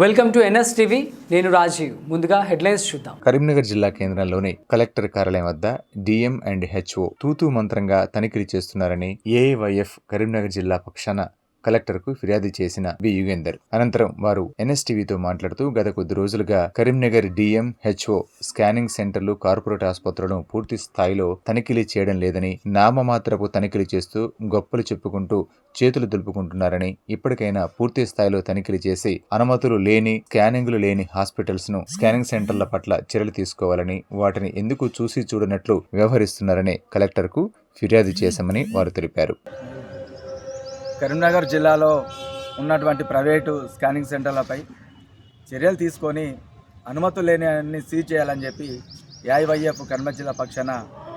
Welcome to NS TV. నేను రాజీవ్. ముందుగా headlines చూద్దాం. కరీంనగర్ జిల్లా కేంద్రంలోని కలెక్టర్ కార్యాలయం వద్ద డిఎం అండ్ హెచ్ఓ తూతూ మంత్రంగా తనిఖీలు చేస్తున్నారని ఏఐవైఎఫ్ కరీంనగర్ జిల్లా పక్షాన కలెక్టర్కు ఫిర్యాదు చేసిన బి యుగేందర్. అనంతరం వారు ఎన్ఎస్టీవీతో మాట్లాడుతూ గత కొద్ది రోజులుగా కరీంనగర్ డిఎం హెచ్ఓ స్కానింగ్ సెంటర్లు కార్పొరేట్ ఆసుపత్రులను పూర్తి స్థాయిలో తనిఖీలు చేయడం లేదని నామమాత్రపు తనిఖీలు చేస్తూ గొప్పలు చెప్పుకుంటూ చేతులు దులుపుకుంటున్నారని ఇప్పటికైనా పూర్తి స్థాయిలో తనిఖీలు చేసి అనుమతులు లేని స్కానింగ్లు లేని హాస్పిటల్స్ను స్కానింగ్ సెంటర్ల పట్ల చర్యలు తీసుకోవాలని వాటిని ఎందుకు చూసి చూడనట్లు వ్యవహరిస్తున్నారని కలెక్టర్కు ఫిర్యాదు చేశామని వారు తెలిపారు. కరీంనగర్ జిల్లాలో ఉన్నటువంటి ప్రైవేటు స్కానింగ్ సెంటర్లపై చర్యలు తీసుకొని అనుమతులు లేని అన్ని సీజ్ చేయాలని చెప్పి ఏఐవైఎఫ్ కరీంనగర్ జిల్లా పక్షాన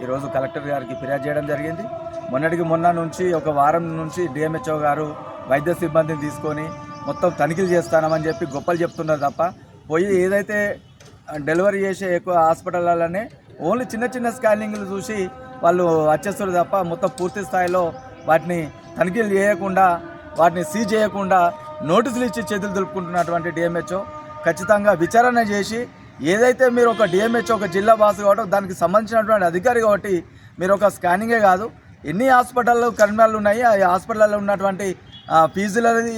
ఈరోజు కలెక్టర్ గారికి ఫిర్యాదు చేయడం జరిగింది. మొన్నటికి మొన్న నుంచి ఒక వారం నుంచి డిఎంహెచ్ఓ గారు వైద్య సిబ్బందిని తీసుకొని మొత్తం తనిఖీలు చేస్తానమని చెప్పి గొప్పలు చెప్తున్నారు తప్ప పోయి ఏదైతే డెలివరీ చేసే ఎక్కువ హాస్పిటల్లోనే ఓన్లీ చిన్న చిన్న స్కానింగ్లు చూసి వాళ్ళు వచ్చేస్తారు తప్ప మొత్తం పూర్తి స్థాయిలో వాటిని తనిఖీలు చేయకుండా వాటిని సీజ్ చేయకుండా నోటీసులు ఇచ్చి చేతులు దులుపుకుంటున్నటువంటి డిఎంహెచ్ఓ ఖచ్చితంగా విచారణ చేసి ఏదైతే మీరు ఒక డిఎంహెచ్ఓ ఒక జిల్లా బాస్ కాబట్టి దానికి సంబంధించినటువంటి అధికారి కాబట్టి మీరు ఒక స్కానింగే కాదు ఎన్ని హాస్పిటల్లో కర్మాలు ఉన్నాయి ఆ హాస్పిటల్లో ఉన్నటువంటి ఫీజులది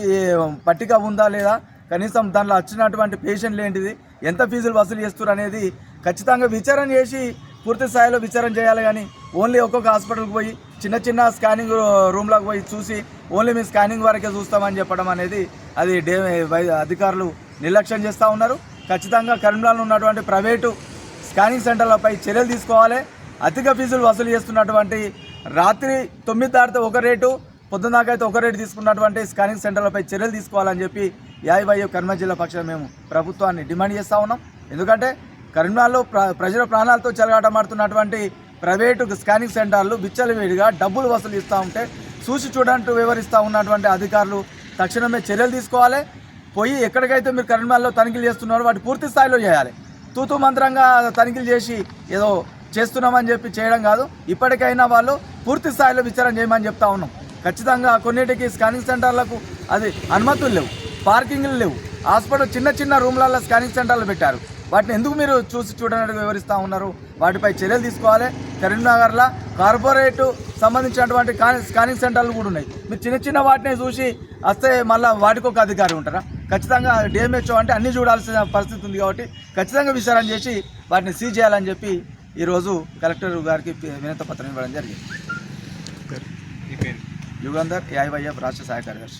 పట్టిక ఉందా లేదా కనీసం దాంట్లో వచ్చినటువంటి పేషెంట్లు ఏంటిది ఎంత ఫీజులు వసూలు చేస్తారు అనేది ఖచ్చితంగా విచారణ చేసి పూర్తి స్థాయిలో విచారణ చేయాలి కానీ ఓన్లీ ఒక్కొక్క హాస్పిటల్కి పోయి చిన్న చిన్న స్కానింగ్ రూమ్లోకి పోయి చూసి ఓన్లీ మేము స్కానింగ్ వరకే చూస్తామని చెప్పడం అనేది అది డే వై- అధికారులు నిర్లక్ష్యం చేస్తూ ఉన్నారు. ఖచ్చితంగా కరీంనగర్లో ఉన్నటువంటి ప్రైవేటు స్కానింగ్ సెంటర్లపై చర్యలు తీసుకోవాలి. అధిక ఫీజులు వసూలు చేస్తున్నటువంటి రాత్రి తొమ్మిది దాటితే ఒక రేటు పొద్దున అయితే ఒక రేటు తీసుకున్నటువంటి స్కానింగ్ సెంటర్లపై చర్యలు తీసుకోవాలని చెప్పి యాయవైఎఫ్ కరీంనగర్ జిల్లా పక్షాన మేము ప్రభుత్వాన్ని డిమాండ్ చేస్తూ ఉన్నాం. ఎందుకంటే కరీంనగర్లో ప్ర ప్రజల ప్రాణాలతో చెలగాటమాడుతున్నటువంటి ప్రైవేటు స్కానింగ్ సెంటర్లు విచ్చలవిడిగా డబ్బులు వసూలు ఇస్తూ ఉంటే చూసి చూడంటూ వివరిస్తూ ఉన్నటువంటి అధికారులు తక్షణమే చర్యలు తీసుకోవాలి. పోయి ఎక్కడికైతే మీరు కరీంనగర్లో తనిఖీలు చేస్తున్నారో వాటి పూర్తి స్థాయిలో చేయాలి. తూతు మంత్రంగా తనిఖీలు చేసి ఏదో చేస్తున్నామని చెప్పి చేయడం కాదు. ఇప్పటికైనా వాళ్ళు పూర్తి స్థాయిలో విచారణ చేయమని చెప్తా ఉన్నాం. ఖచ్చితంగా కొన్నిటికి స్కానింగ్ సెంటర్లకు అది అనుమతులు లేవు. పార్కింగ్లు లేవు. హాస్పిటల్ చిన్న చిన్న రూమ్లలో స్కానింగ్ సెంటర్లు పెట్టారు. వాటిని ఎందుకు మీరు చూసి చూడనట్టుగా వివరిస్తూ ఉన్నారు? వాటిపై చర్యలు తీసుకోవాలి. కరీంనగర్లో కార్పొరేట్ సంబంధించినటువంటి స్కానింగ్ సెంటర్లు కూడా ఉన్నాయి. మీరు చిన్న చిన్న వాటిని చూసి వస్తే మళ్ళీ వాటికి ఒక అధికారి ఉంటారా? ఖచ్చితంగా డిఎంహెచ్ఓ అంటే అన్ని చూడాల్సిన పరిస్థితి ఉంది కాబట్టి ఖచ్చితంగా విచారణ చేసి వాటిని సీజ్ చేయాలని చెప్పి ఈరోజు కలెక్టర్ గారికి వినత పత్రం ఇవ్వడం జరిగింది. యుగంధర్ ఏఐవైఎఫ్ రాష్ట్ర సహాయ కార్యదర్శి.